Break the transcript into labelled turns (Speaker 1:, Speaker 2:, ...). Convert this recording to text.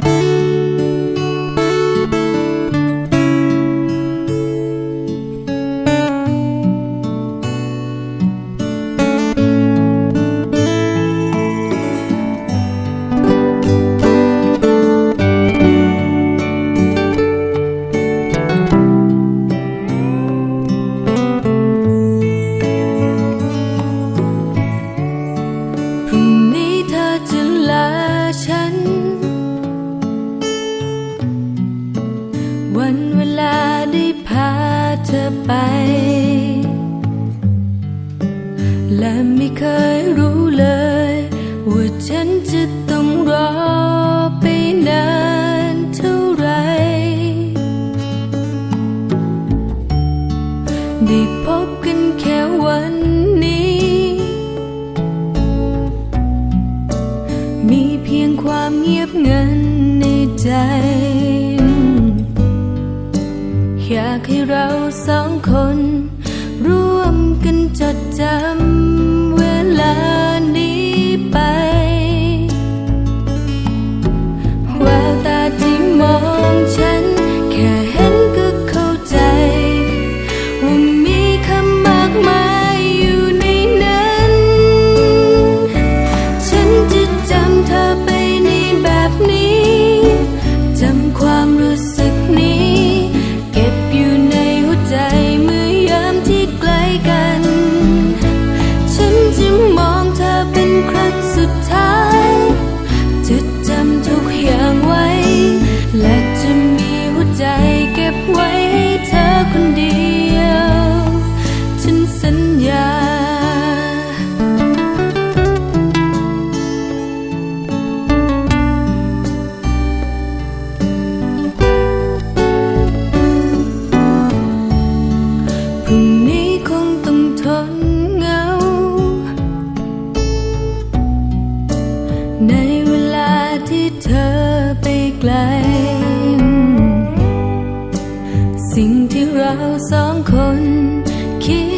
Speaker 1: thank you เคยรู้เลย ว่าฉันจะต้องรอไปนานเท่าไรได้พบกันแค่วันนี้ มีเพียงความเงียบเงันในใจ อยากให้เราสองคน ร่วมกันจดจำ เราสองคนคิด